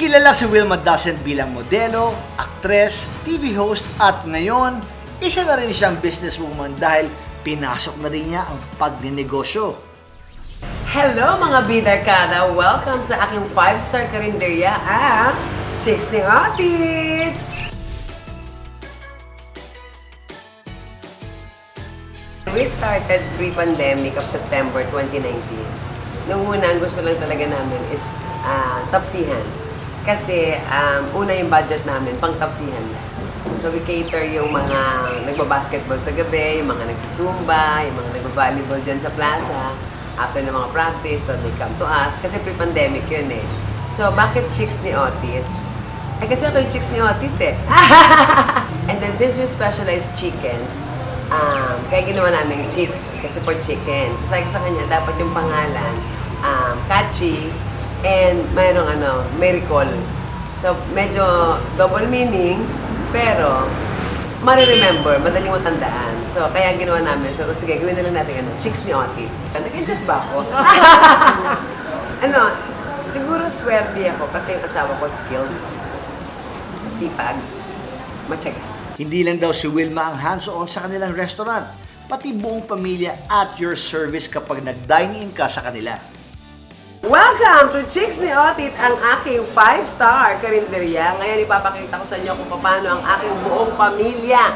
Kilala si Wilma Dasent bilang modelo, aktres, TV host at ngayon, isa na rin siyang businesswoman dahil pinasok na rin niya ang pagninegosyo. Hello mga bidarkada! Welcome sa aking 5-star karinderya ang Chicks ni Otit! We started pre-pandemic of September 2019. Nung una, gusto lang talaga namin is ah, tapsihan. Kasi um, una yung budget namin, pang tapsihan. So we cater yung mga nagbabasketball sa gabi, yung mga nagsusumba, yung mga nagbavolleyball dyan sa plaza. After ng mga practice, so they come to us. Kasi pre-pandemic yun eh. So bakit chicks ni Otit? Eh kasi ako yung chicks ni Otit eh. And then since we specialize chicken, um, kaya ginawa namin chicks kasi for chicken. So sabi sa kanya, dapat yung pangalan, um, catchy, and mayroong ano, miracle. So medyo double meaning, pero mariremember, madaling matandaan. So, kaya ginawa namin. So, sige, gawin na lang natin ano, chicks ni Oti. Nag-adjust ba ako? ano, siguro swerte ako kasi yung asawa ko skilled, sipag, matyaga. Hindi lang daw si Wilma ang hands-on sa kanilang restaurant, pati buong pamilya at your service kapag nag-dine in ka sa kanila. Welcome to Chicks ni Otit, ang aking 5-star karinderya. Ngayon ipapakita ko sa inyo kung paano ang aking buong pamilya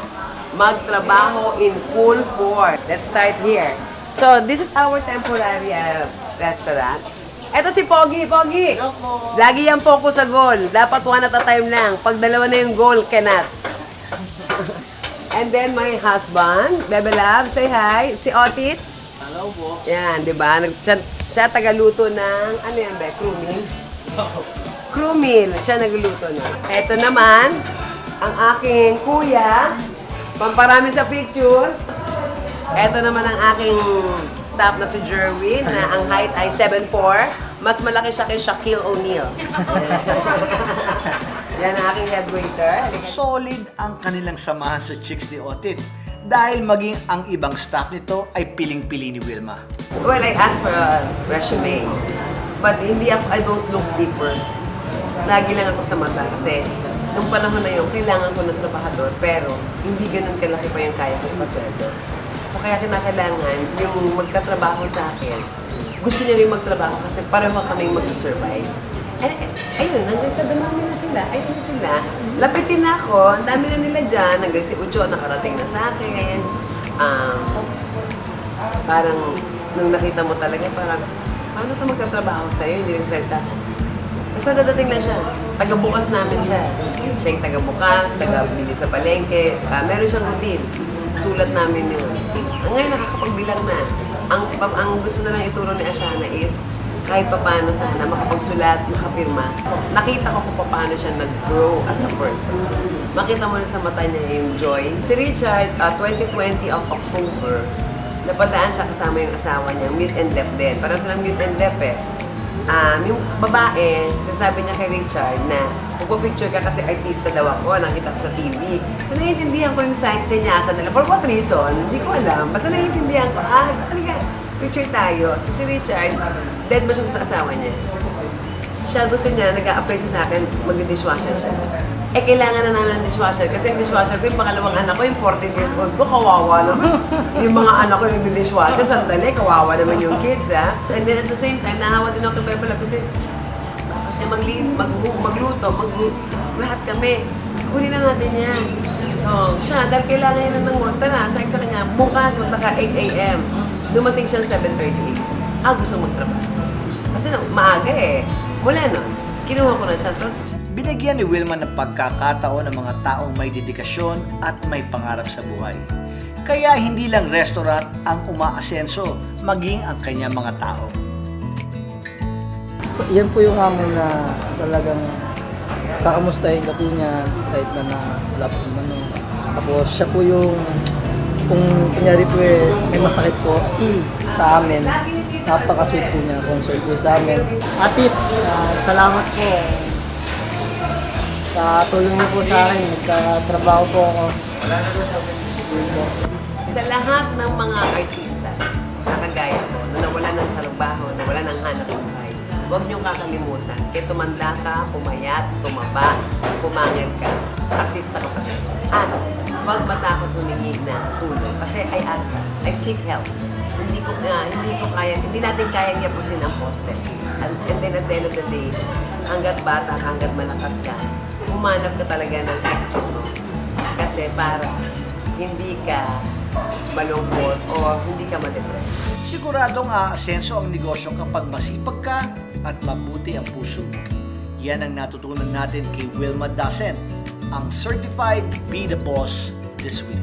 magtrabaho in full force. Let's start here. So, this is our temporary uh, restaurant. Ito si Pogi, Pogi. Lagi yan focus sa goal. Dapat one at a time lang. Pag dalawa na yung goal, cannot. And then my husband, Bebe Love, say hi. Si Otit. Hello po. Yan, di ba? Nag, siya, tagaluto ng, ano yan ba? Crew meal? Crew meal. Siya nagluluto na. Ito naman, ang aking kuya. Pamparami sa picture. Ito naman ang aking staff na si Jerwin, na ang height ay 7'4". Mas malaki siya kay Shaquille O'Neal. Yan ang aking head waiter. Solid ang kanilang samahan sa Chicks ni Otit dahil maging ang ibang staff nito ay piling-pili ni Wilma. Well, I asked for a resume. But hindi ako, I don't look deeper. Lagi lang ako sa mata kasi nung panahon na yun, kailangan ko ng trabahador pero hindi ganun kalaki pa yung kaya ko ipasweldo. So kaya kinakailangan yung magtatrabaho sa akin, gusto niya rin magtrabaho kasi pareho kaming magsusurvive. Eh, eh, ayun, hanggang sa dumami na sila, ayun na sila. Lapitin na ako, ang dami na nila dyan, hanggang si Ucho nakarating na sa akin. Um, parang nung nakita mo talaga, parang, paano ito magtatrabaho sa'yo? Hindi nagsalita. Basta dadating na siya. Tagabukas namin siya. Siya yung tagabukas, tagabili sa palengke. Ah, meron siyang routine. Sulat namin yun. Ngayon nakakapagbilang na. Ang, ang gusto na lang ituro ni Ashana is, kahit pa paano sana makapagsulat, makapirma, nakita ko kung paano siya nag-grow as a person. Makita mo na sa mata niya yung joy. Si Richard, ah, 2020 of October, napadaan siya kasama yung asawa niya, mute and deaf din. Parang silang mute and deaf eh. Um, yung babae, sasabi niya kay Richard na picture ka kasi artista daw ako, nakita ko sa TV. So naiintindihan ko yung sign senyasa nila. For what reason? Hindi ko alam. Basta naiintindihan ko, ah, halika, picture tayo. So si Richard, dead ba siya sa asawa niya? Siya gusto niya, nag-a-apply siya sa akin, mag-dishwasher siya. Eh, kailangan na namin ng dishwasher. Kasi yung dishwasher ko, yung pangalawang anak ko, yung 14 years old ko, kawawa naman. yung mga anak ko yung dishwasher, sandali, kawawa naman yung kids, ha? And then at the same time, nahawa din ako kay Bebela kasi tapos siya magli mag magluto, magluto, lahat kami. Kunin na natin yan. So, siya, dahil kailangan niya ng work, tara, sa kanya, bukas, magtaka 8 a.m. Dumating siya 7.38. Ah, gusto magtrabaho. Kasi no, maaga eh. Wala nun. Kinuha ko na siya. So, Binigyan ni Wilma ng pagkakataon ng mga taong may dedikasyon at may pangarap sa buhay. Kaya hindi lang restaurant ang umaasenso, maging ang kanyang mga tao. So, yan po yung hamon na talagang kakamustahin ka po niya kahit na na wala po ano. Tapos siya po yung kung kunyari po eh, may masakit po sa amin, napaka-sweet po niya, concert po sa amin. Atip, ah, salamat po sa tulong niyo po sa akin, nagkatrabaho po ako. sa lahat ng mga artista na kagaya ko, na nawala ng trabaho, nawala ng hanap buhay, huwag niyong kakalimutan. Kaya tumanda ka, pumayat, tumaba, pumangit ka, artista ka pa rin. Huwag matakot humingi na tulong. Kasi I ask ka. I seek help. Hindi ko, ah, hindi ko kaya, hindi natin kayang yapusin ang poste. And, and then at the end of the day, hanggat bata, hanggat malakas ka, humanap ka talaga ng exit mo. Kasi para hindi ka malungkot o hindi ka ma-depress. Siguradong aasenso ang negosyo kapag masipag ka at mabuti ang puso. Yan ang natutunan natin kay Wilma Dasen, ang Certified Be The Boss this week.